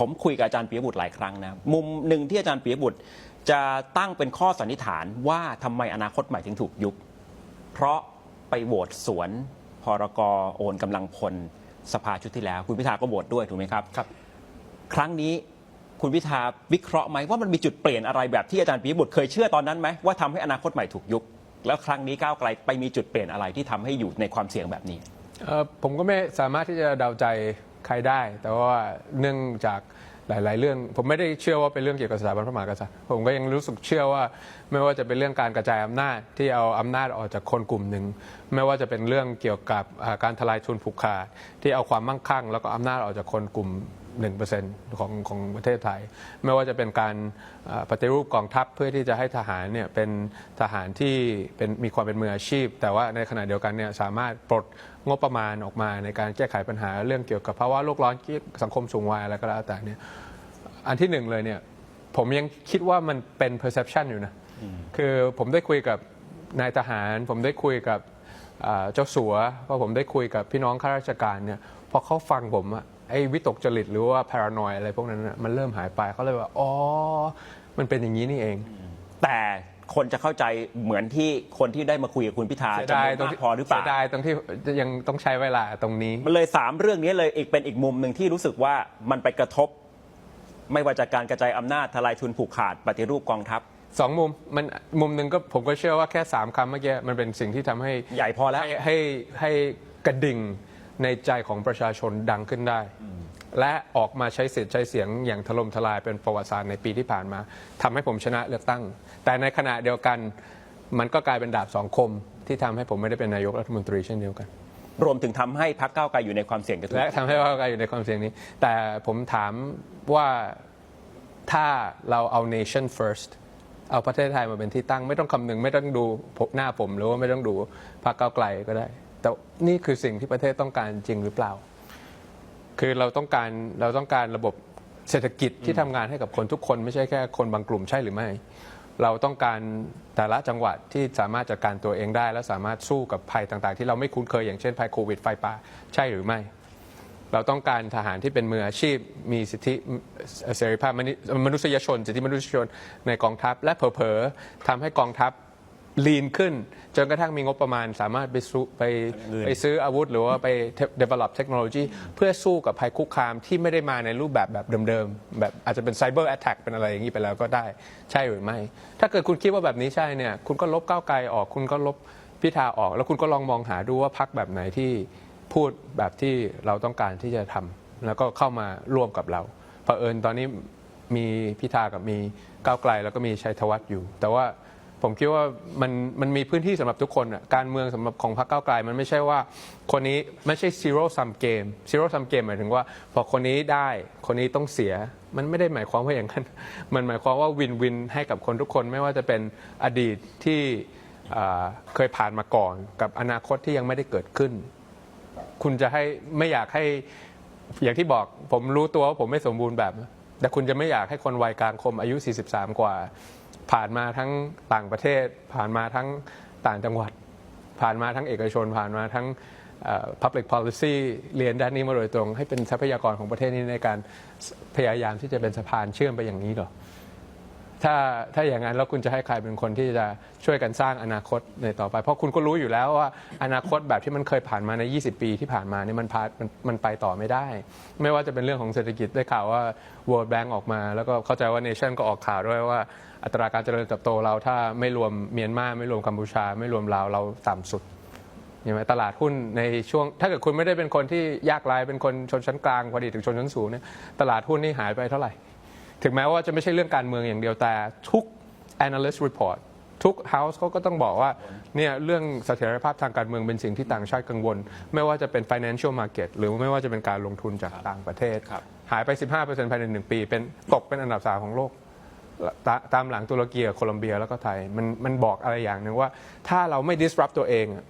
ผมคุยกับอาจารย์ปียบุตรหลายครั้งนะมุมหนึ่งที่อาจารย์ปียบุตร จะตั้งเป็นข้อสันนิษฐานว่าทำไมอนาคตใหม่ถึงถูกยุบ เพราะไปโหวตสวนพรกโอนกำลังพลสภาชุดที่แล้ว คุณพิธาก็โหวตด้วยถูกไหมครับครับ ครั้งนี้คุณพิธาวิเคราะห์ไหมว่ามันมีจุดเปลี่ยนอะไรแบบที่อาจารย์ปียบุตรเคยเชื่อตอนนั้นไหมว่าทำให้อนาคตใหม่ถูกยุบแล้วครั้งนี้ก้าวไกลไปมีจุดเปลี่ยนอะไรที่ทำให้อยู่ในความเสี่ยงแบบนี้เอ่อผมก็ไม่สามารถที่จะเดาใจ ใครได้ แต่ว่าเนื่องจากหลาย ๆ เรื่อง ผมไม่ได้เชื่อว่าเป็นเรื่องเกี่ยวกับสถาบันพระมหากษัตริย์ผมก็ยังรู้สึกเชื่อว่า ไม่ว่าจะเป็นเรื่องการกระจายอำนาจที่เอาอำนาจออกจากคนกลุ่มหนึ่งไม่ว่าจะเป็นเรื่องเกี่ยวกับการทลายทุนผูกขาดที่เอาความมั่งคั่ง แล้วก็อำนาจออกจากคนกลุ่ม 1%ของของประเทศไทย ไม่ว่าจะเป็นการอ่าปฏิรูปกองทัพเพื่อที่จะให้ทหารเนี่ยเป็นทหารที่เป็นมีความเป็นมืออาชีพ แต่ว่าในขณะเดียวกันเนี่ยสามารถปลดงบประมาณออกมาในการแก้ไขปัญหาเรื่องเกี่ยวกับภาวะโลกร้อนสังคมสูงวัยอะไรก็แล้วแต่เนี่ยอันที่หนึ่งเลยเนี่ยผมยังคิดว่ามันเป็น perception อยู่นะคือผมได้คุยกับนายทหาร ผมได้คุยกับอ่าเจ้าสัวพอผมได้คุยกับพี่น้องข้าราชการเนี่ยพอเขาฟังผมอะ ไอ้วิตกจริตหรือว่า paranoid อะไรพวกนั้นน่ะมันเริ่มหายไปเขาเลยว่าอ๋อมันเป็นอย่างนี้นี่เอง แต่คนจะเข้าใจเหมือนที่คนที่ได้มาคุยกับคุณพิธาเสียจะดายไม่ตรงมากที่พอหรือเปล่า เสียดายตรงที่ยังต้องใช้เวลาตรงนี้ มันเลยสามเรื่องนี้เลยอีกเป็นอีกมุมหนึ่งที่รู้สึกว่ามันไปกระทบ ไม่ว่าจากการกระจายอำนาจทลายทุนผูกขาดปฏิรูปกองทัพ สองมุมมันมุมหนึ่งก็ผมก็เชื่อว่าแค่สามคำเมื่อกี้มันเป็นสิ่งที่ทำให้ใหญ่พอแล้ว ให้ให้ให้กระดิ่ง ในใจของประชาชนดังขึ้นได้ และออกมาใช้สิทธิ์ใช้เสียงอย่างถล่มทลายเป็นประวัติศาสตร์ในปีที่ผ่านมาทำให้ผมชนะเลือกตั้ง แต่ในขณะเดียวกันมันก็กลายเป็นดาบสองคม ที่ทำให้ผมไม่ได้เป็นนายกรัฐมนตรีเช่นเดียวกัน รวมถึงทำให้พรรคก้าวไกลอยู่ในความเสี่ยงจะถูกและทำให้ว่าการอยู่ในความเสี่ยงนี้ แต่ผมถามว่าถ้าเราเอา nation first เอาประเทศไทยมาเป็นที่ตั้ง ไม่ต้องคำนึงไม่ต้องดูหน้าผม หรือว่าไม่ต้องดูพรรคก้าวไกลก็ได้ แต่นี่คือสิ่งที่ประเทศต้องการจริงหรือเปล่า คือเราต้องการเราต้องการระบบเศรษฐกิจที่ทำงานให้กับคนทุกคน ไม่ใช่แค่คนบางกลุ่มใช่หรือไม่ เราต้องการแต่ละจังหวัดที่สามารถจัดการตัวเองได้ และสามารถสู้กับภัยต่างๆ ที่เราไม่คุ้นเคยอย่างเช่นภัยโควิดไฟป่าใช่หรือไม่ เราต้องการทหารที่เป็นมืออาชีพ มีสิทธิเสรีภาพมนุมนุษยชน สิทธิมนุษยชนในกองทัพ และเผลอๆทำให้กองทัพ ลีนขึ้น จนกระทั่งมีงบประมาณ สามารถไปซื้อไปไปซื้ออาวุธ หรือว่าไป develop เทคโนโลยีเพื่อสู้กับภัยคุกคามที่ไม่ได้มาในรูปแบบแบบเดิมๆ แบบอาจจะเป็น cyber attack เป็นอะไรอย่างนี้ไปแล้วก็ได้ใช่หรือไม่ ถ้าเกิดคุณคิดว่าแบบนี้ใช่เนี่ยคุณก็ลบก้าวไกลออก คุณก็ลบพิธาออก แล้วคุณก็ลองมองหาดูว่าพักแบบไหนที่พูดแบบที่เราต้องการที่จะทำแล้วก็เข้ามาร่วมกับเราเผอิญตอนนี้มีพิธากับมีก้าวไกลแล้วก็มีชัยธวัฒน์อยู่ แต่ว่า ผมคิดว่ามันมันมีพื้นที่สำหรับทุกคนอะการเมืองสำหรับของพรรคก้าวไกลมันไม่ใช่ว่าคนนี้ไม่ใช่ zero sum game zero sum game หมายถึงว่า พอคนนี้ได้คนนี้ต้องเสีย มันไม่ได้หมายความว่าอย่างนั้น มันหมายความว่าวินวินให้กับคนทุกคนไม่ว่าจะเป็นอดีตที่เคยผ่านมาก่อน กับอนาคตที่ยังไม่ได้เกิดขึ้น คุณจะให้ไม่อยากให้อย่างที่บอกผมรู้ตัวว่าผมไม่สมบูรณ์แบบ แต่คุณจะไม่อยากให้คนวัยกลางคมอายุ 43 กว่า ผ่านมาทั้งต่างประเทศ ผ่านมาทั้งต่างจังหวัด ผ่านมาทั้งเอกชน ผ่านมาทั้ง public policy เรียนด้านนี้มาโดยตรง ให้เป็นทรัพยากรของประเทศนี้ในการพยายามที่จะเป็นสะพานเชื่อมไปอย่างนี้หรอถ้าถ้าอย่างนั้นแล้วคุณจะให้ใครเป็นคนที่จะช่วยกันสร้างอนาคตในต่อไป เพราะคุณก็รู้อยู่แล้วว่าอนาคตแบบที่มันเคยผ่านมาใน 20 ปีที่ผ่านมาเนี่ยมันพามันมันไปต่อไม่ได้ ไม่ว่าจะเป็นเรื่องของเศรษฐกิจได้ข่าวว่า World Bank ออกมา แล้วก็เข้าใจว่า Nation ก็ออกข่าวด้วยว่า อัตราการเจริญเติบโตเราถ้าไม่รวมเมียนมาไม่รวมกัมพูชา ไม่รวมลาวเราต่ำสุดใช่ไหมตลาดหุ้นในช่วง ถ้าเกิดคุณไม่ได้เป็นคนที่ยากไร้เป็นคนชนชั้นกลางพอดีถึงชนชั้นสูงเนี่ยตลาดหุ้นนี่หายไปเท่าไหร่ ถึงแม้ว่าจะไม่ใช่เรื่องการเมืองอย่างเดียวแต่ทุก analyst report ทุก house เขาก็ต้องบอกว่าเนี่ยเรื่องเสถียรภาพทางการเมืองเป็นสิ่งที่ต่างชาติกังวล ไม่ว่าจะเป็น financial market หรือไม่ว่าจะเป็นการลงทุนจากต่างประเทศครับหายไป 15%ภายในหนึ่งปี เป็นตกเป็นอันดับสามของโลก ตาตามหลังตุรกีกับโคลอมเบียแล้วก็ไทยมันมันบอกอะไรอย่างหนึ่งว่า ถ้าเราไม่ disrupt ตัวเองอะ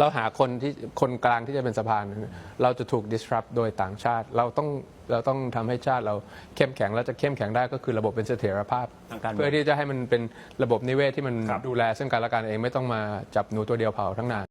เราหาคนที่คนกลางที่จะเป็นสะพานนั้นเราจะถูก disrupt โดยต่างชาติ เราต้องเราต้องทำให้ชาติเราเข้มแข็งและจะเข้มแข็งได้ก็คือระบบเป็นเสถียรภาพ ทางการเมืองเพื่อที่จะให้มันเป็นระบบนิเวศที่มันครับ ดูแลซึ่งกันและกันเองไม่ต้องมาจับหนูตัวเดียวเผาทั้งนาน